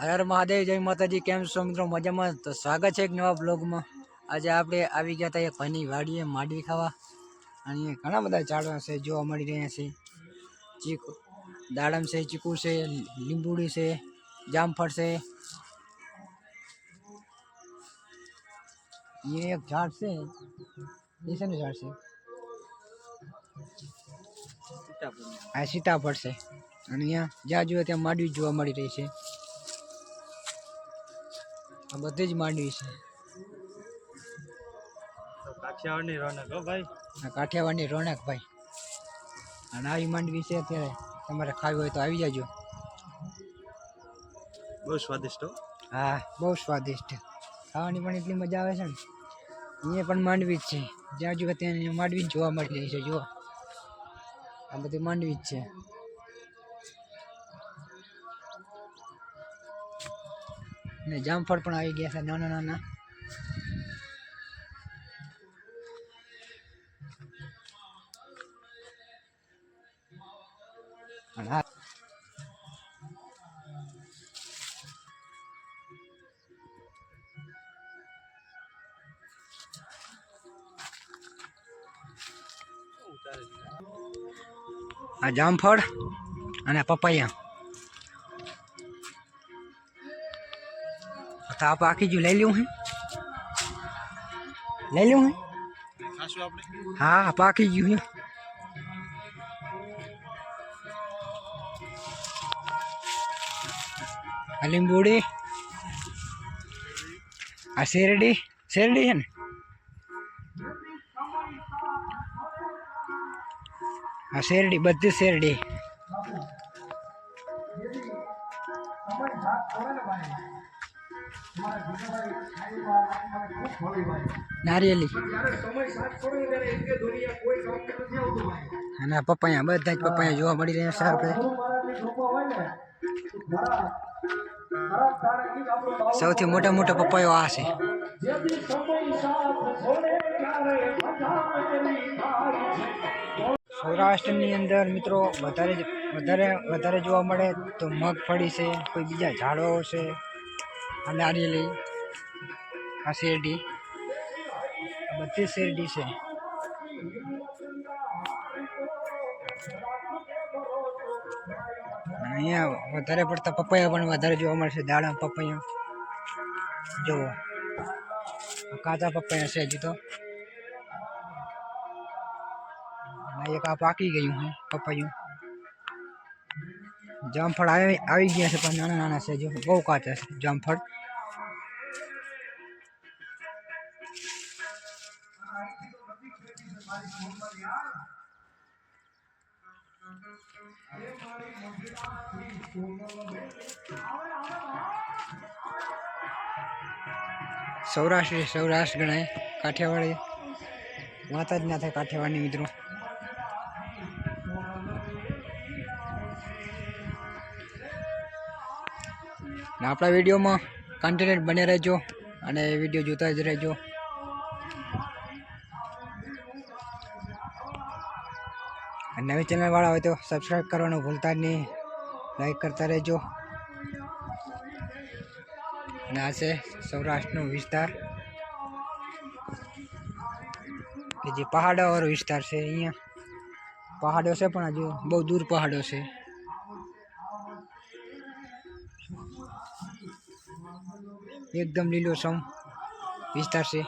મહાદેવ, જય માતાજી, કેમ છો મિત્રો? મજામાં? તો સ્વાગત છે એક નવા બ્લોગમાં આજે આપણે આવી ગયા હતા એક ભાઈની વાડીએ માંડવી ખાવા. અને ઘણા બધા ઝાડવા છે, જોવા મળી રહ્યા છે. ચીકુ, દાડમ છે, ચીકુ છે, લીંબુડી છે, જામફળ છે. અહીંયા એક ઝાડ છે. એ શેનું ઝાડ છે? આ સીતાફળ છે. અને અહીંયા જ્યાં જોઈએ ત્યાં માંડવી જોવા મળી રહી છે. આ બધી જ માંડવી છે. કાઠિયાવાડની રોનક હો ભાઈ. આ કાઠિયાવાડની રોનક ભાઈ. અને આવી માંડવી છે અત્યારે. તમારે ખાવી હોય તો આવી જાજો. બહુ સ્વાદિષ્ટ હો. હા બહુ સ્વાદિષ્ટ. ખાવાની પણ એટલી મજા આવે છે ને. અહીંયા પણ માંડવી જ છે. જ્યાં જુઓ ત્યાં માંડવી જ જોવા મળી રહી છે જુઓ. આ બધી માંડવી જ છે. ને જામફળ પણ આવી ગયા છે નાના નાના. આ જામફળ અને પપૈયા. તો આ પાકી ગયું લઈ લ્યું હે લઈ લ્યું હે ખાશું આપણે હા પાકી ગયું હે આ લીંબુડી આ શેરડી શેરડી છે ને આ શેરડી બધી શેરડી નારિયેલી. અને પપૈયા બધા જ પપૈયા જોવા મળી રહ્યા સારું સૌથી મોટા મોટા પપૈયો આ છે. સૌરાષ્ટ્રની અંદર મિત્રો, વધારે વધારે વધારે જોવા મળે તો મગફળી છે, કોઈ બીજા ઝાડવાઓ છે. આ નારિયેલી આ શેરડી. આ બધી શેરડી છે. અહીંયા વધારે પડતા પપૈયા પણ વધારે જોવા મળશે દાડા પપૈયા. જુઓ. કાચા પપૈયા છે હજી તો. એક આ પાકી ગયું છે, પપૈયું. જામફળ આવી આવી ગયા છે, પણ નાના નાના છે બહુ કાચા છે જામફળ. સૌરાષ્ટ્ર સૌરાષ્ટ્ર ગણાય. કાઠિયાવાડી વાત જ ના થાય કાઠિયાવાડની મિત્રો. ને આપણા વિડીયોમાં કન્ટેન્ટ બને રહેજો અને વીડિયો જોતા જ રહેજો. અને નવી ચેનલવાળા હોય તો સબસ્ક્રાઈબ કરવાનું ભૂલતા જ નહીં. લાઈક કરતા રહેજો. અને આ છે સૌરાષ્ટ્રનો વિસ્તાર. કે જે પહાડોવાળો વિસ્તાર છે, અહીંયા. પહાડો છે પણ હજુ બહુ દૂર પહાડો છે. એકદમ લીલોછમ વિસ્તાર છે.